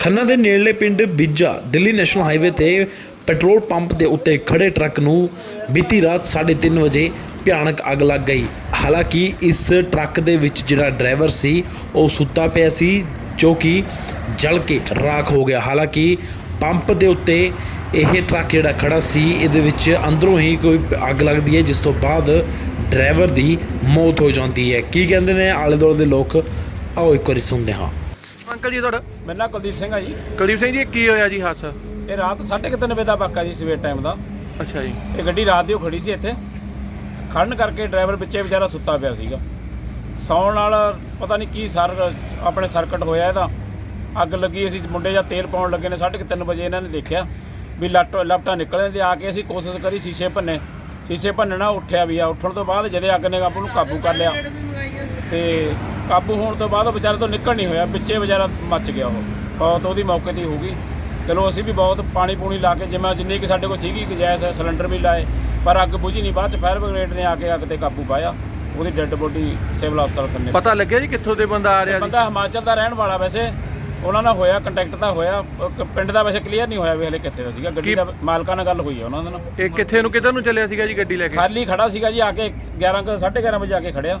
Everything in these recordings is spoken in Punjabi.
ਖੰਨਾ ਦੇ ਨੇੜਲੇ ਪਿੰਡ ਬਿੱਜਾ ਦਿੱਲੀ ਨੈਸ਼ਨਲ ਹਾਈਵੇ ਤੇ ਪੈਟਰੋਲ ਪੰਪ ਦੇ ਉੱਤੇ ਖੜੇ ਟਰੱਕ ਨੂੰ ਬੀਤੀ ਰਾਤ 3:30 ਵਜੇ ਭਿਆਨਕ ਅੱਗ ਲੱਗ ਗਈ। ਹਾਲਾਂਕਿ ਇਸ ਟਰੱਕ ਦੇ ਵਿੱਚ ਜਿਹੜਾ ਡਰਾਈਵਰ ਸੀ, ਉਹ ਸੁੱਤਾ ਪਿਆ ਸੀ, ਜੋ ਕਿ ਜਲ ਕੇ ਰਾਖ ਹੋ ਗਿਆ। ਹਾਲਾਂਕਿ ਪੰਪ ਦੇ ਉੱਤੇ ਇਹ ਟਰੱਕ ਜਿਹੜਾ ਖੜਾ ਸੀ, ਇਹਦੇ ਵਿੱਚ ਅੰਦਰੋਂ ਹੀ ਕੋਈ ਅੱਗ ਲੱਗਦੀ ਹੈ, ਜਿਸ ਤੋਂ ਬਾਅਦ ਡਰਾਈਵਰ ਦੀ ਮੌਤ ਹੋ ਜਾਂਦੀ ਹੈ। ਕੀ ਕਹਿੰਦੇ ਨੇ ਆਲੇ ਦੁਆਲੇ ਦੇ ਲੋਕ? ਆਓ ਇੱਕ ਵਾਰੀ ਸੁਣਦੇ ਹਾਂ। ਅੰਕਲ ਜੀ ਤੁਹਾਡਾ? ਮੇਰਾ ਨਾਂ ਕੁਲਦੀਪ ਸਿੰਘ ਆ ਜੀ। ਕੁਲਦੀਪ ਸਿੰਘ ਜੀ ਇਹ ਕੀ ਹੋਇਆ ਜੀ ਹਾਦਸਾ ਇਹ ਰਾਤ 3:30 ਵਜੇ ਦਾ ਵਾਕਾ ਜੀ ਸਵੇਰ ਟਾਈਮ ਦਾ। ਅੱਛਾ ਜੀ। ਇਹ ਗੱਡੀ ਰਾਤ ਦੀ ਓ ਖੜੀ ਸੀ ਇੱਥੇ। ਖੜਨ ਕਰਕੇ ਡਰਾਈਵਰ ਵਿੱਚੇ ਵਿਚਾਰਾ ਸੁੱਤਾ ਪਿਆ ਸੀਗਾ। ਸੌਣ ਨਾਲ ਪਤਾ ਨਹੀਂ ਕੀ ਸਰ ਆਪਣੇ ਸਰਕਟ ਹੋਇਆ ਇਹਦਾ। ਅੱਗ ਲੱਗੀ ਅਸੀਂ ਮੁੰਡੇ ਜਾਂ ਤੇਲ ਪਾਉਣ ਲੱਗੇ ਨੇ 3:30 ਵਜੇ ਇਹਨਾਂ ਨੇ ਦੇਖਿਆ ਵੀ ਲੱਟ ਲਪਟਾ ਨਿਕਲੇ ਤੇ ਆ ਕੇ ਅਸੀਂ ਕੋਸ਼ਿਸ਼ ਕਰੀ ਸ਼ੀਸ਼ੇ ਭੰਨੇ। ਸ਼ੀਸ਼ੇ ਭੰਨਣਾ ਉੱਠਿਆ ਵੀ ਆ। ਉੱਠਣ ਤੋਂ ਬਾਅਦ ਜਦੇ ਅੱਗ ਨੇ ਕਾਬੂ ਨੂੰ ਕਾਬੂ ਕਰ ਲਿਆ ਤੇ ਕਾਬੂ ਹੋਣ ਤੋਂ ਬਾਅਦ ਉਹ ਵਿਚਾਰੇ ਤੋਂ ਨਿਕਲ ਨਹੀਂ ਹੋਇਆ ਵਿੱਚੇ ਵਿਚਾਰਾ ਮੱਚ ਗਿਆ ਉਹ। ਬਹੁਤ ਉਹਦੀ ਮੌਕੇ ਤੇ ਹੀ ਗਈ। ਚਲੋ ਅਸੀਂ ਵੀ ਬਹੁਤ ਪਾਣੀ ਪੂਣੀ ਲਾ ਕੇ ਜਿਵੇਂ ਜਿੰਨੀ ਕਿ ਸਾਡੇ ਕੋਲ ਸੀਗੀ ਗੁੰਜਾਇਸ਼ ਸਿਲੰਡਰ ਵੀ ਲਾਏ ਪਰ ਅੱਗ ਬੁਝੀ ਨਹੀਂ। ਬਾਅਦ ਚ ਫਾਇਰ ਬ੍ਰਿਗੇਡ ਨੇ ਆ ਕੇ ਅੱਗ ਤੇ ਕਾਬੂ ਪਾਇਆ। ਉਹਦੀ ਡੈੱਡ ਬੋਡੀ ਸਿਵਲ ਹਸਪਤਾਲ ਕੰਨੇ ਪਤਾ ਲੱਗਿਆ ਜੀ ਕਿੱਥੋਂ ਦੇ ਬੰਦਾ ਆ ਰਿਹਾ ਜੀ? ਬੰਦਾ ਹਿਮਾਚਲ ਦਾ ਰਹਿਣ ਵਾਲਾ ਵੈਸੇ। ਉਹਨਾਂ ਨਾਲ ਹੋਇਆ ਕੰਟੈਕਟ ਤਾਂ ਹੋਇਆ। ਪਿੰਡ ਦਾ ਵੈਸੇ ਕਲੀਅਰ ਨਹੀਂ ਹੋਇਆ ਵੀ ਹਲੇ ਕਿੱਥੇ ਦਾ ਸੀਗਾ। ਗੱਡੀ ਦਾ ਮਾਲਕਾਂ ਨਾਲ ਗੱਲ ਹੋਈ ਹੈ ਉਹਨਾਂ ਦੇ ਨਾਲ। ਇਹ ਕਿੱਥੇ ਨੂੰ ਕਿੱਧਰ ਨੂੰ ਚੱਲਿਆ ਸੀਗਾ ਜੀ ਗੱਡੀ ਲੈ ਕੇ? ਖਾਲੀ ਖੜਾ ਸੀਗਾ ਜੀ ਆ ਕੇ 11 ਕੁ- ਸਾਢੇ 11 ਵਜੇ ਆ ਕੇ ਖੜਿਆ।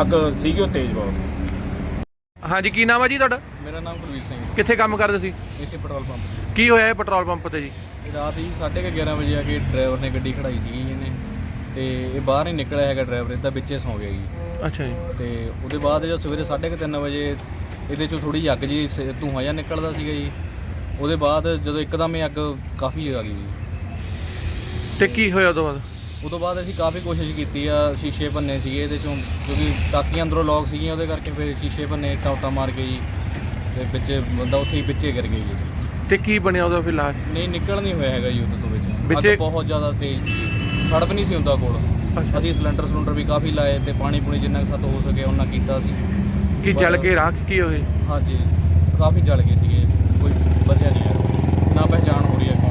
ਅੱਗ ਸੀਗੀ ਉਹ ਤੇਜ਼ ਬਹੁਤ। ਹਾਂਜੀ ਕੀ ਨਾਮ ਹੈ ਜੀ ਤੁਹਾਡਾ? ਮੇਰਾ ਨਾਮ ਕੁਲਵੀਰ ਸਿੰਘ ਹੈ। ਕਿੱਥੇ ਕੰਮ ਕਰਦੇ ਸੀ? ਇੱਥੇ ਪੈਟਰੋਲ ਪੰਪ ਤੇ। ਕੀ ਹੋਇਆ ਇਹ ਪੈਟਰੋਲ ਪੰਪ ਤੇ ਜੀ? ਇਹ ਰਾਤ ਹੀ 11:30 ਵਜੇ ਆ ਕੇ ਡਰਾਈਵਰ ਨੇ ਗੱਡੀ ਖੜਾਈ ਸੀਗੀ ਇਹਨੇ। ਤੇ ਇਹ ਬਾਹਰ ਨਹੀਂ ਨਿਕਲਿਆ ਹੈਗਾ ਡਰਾਈਵਰ ਇਹਦਾ ਵਿੱਚੇ ਸੌਂ ਗਿਆ ਜੀ। ਅੱਛਾ ਜੀ। ਤੇ ਉਹਦੇ ਬਾਅਦ ਜਦੋਂ ਸਵੇਰੇ 3:30 ਵਜੇ ਇਹਦੇ ਚੋਂ ਥੋੜੀ ਜਿਹੀ ਅੱਗ ਜੀ ਸ- ਧੂੰਆਂ ਜਿਹਾ ਨਿਕਲਦਾ ਸੀਗਾ ਜੀ। ਉਹਦੇ ਬਾਅਦ ਜਦੋਂ ਇੱਕਦਮ ਹੀ ਅੱਗ ਕਾਫੀ ਆ ਗਈ ਜੀ। ਤੇ ਕੀ ਹੋਇਆ ਉਦੋਂ ਬਾਅਦ? ਉਦੋਂ ਬਾਅਦ ਅਸੀਂ ਕਾਫੀ ਕੋਸ਼ਿਸ਼ ਕੀਤੀ ਆ ਸ਼ੀਸ਼ੇ ਭੰਨੇ ਸੀਗੇ ਇਹਦੇ ਚੋਂ ਕਿਉਂਕਿ ਟਾਕੀਆਂ ਅੰਦਰੋਂ ਲੌਕ ਸੀਗੀਆਂ ਉਹਦੇ ਕਰਕੇ ਫਿਰ ਸ਼ੀਸ਼ੇ ਭੰਨੇ ਟਾਉਟਾ ਮਾਰ ਕੇ ਜੀ ਤੇ ਵਿੱਚੇ ਬੰਦਾ ਉੱਥੇ ਹੀ ਵਿੱਚੇ ਗਿਰ ਗਿਆ ਜੀ। ਤੇ ਕੀ ਬਣਿਆ ਉਹਦਾ ਫਿਰ ਲਾਸ਼ ਨਹੀਂ ਨਿਕਲ ਨਹੀਂ ਹੋਇਆ ਹੈਗਾ ਜੀ ਉਹਦੇ ਤੋਂ ਵਿੱਚ। ਵਿੱਚੇ- ਅੱਗ ਬਹੁਤ ਜ਼ਿਆਦਾ ਤੇਜ਼ ਸੀ ਫੜ ਵੀ ਨਹੀਂ ਸੀ ਹੁੰਦਾ ਕੋਲ। ਅੱਛਾ। ਅਸੀਂ ਸਿਲੰਡਰ ਸਿਲੰਡਰ ਵੀ ਕਾਫੀ ਲਾਏ ਤੇ ਪਾਣੀ ਪੂਣੀ ਜਿੰਨਾ ਕੁ ਸਾਤੋਂ ਹੋ ਸਕੇ ਉਹਨਾਂ ਕੀਤਾ ਸੀ। ਕੀ ਜਲ ਕੇ ਰਾਖ ਕੀ ਹੋਏ? ਹਾਂਜੀ ਕਾਫੀ ਜਲ ਗਏ ਸੀਗੇ ਕੋਈ ਬਚਿਆ ਨਹੀਂ ਹੈ ਨਾ ਪਹਿਚਾਣ ਹੋ ਰਹੀ ਹੈ।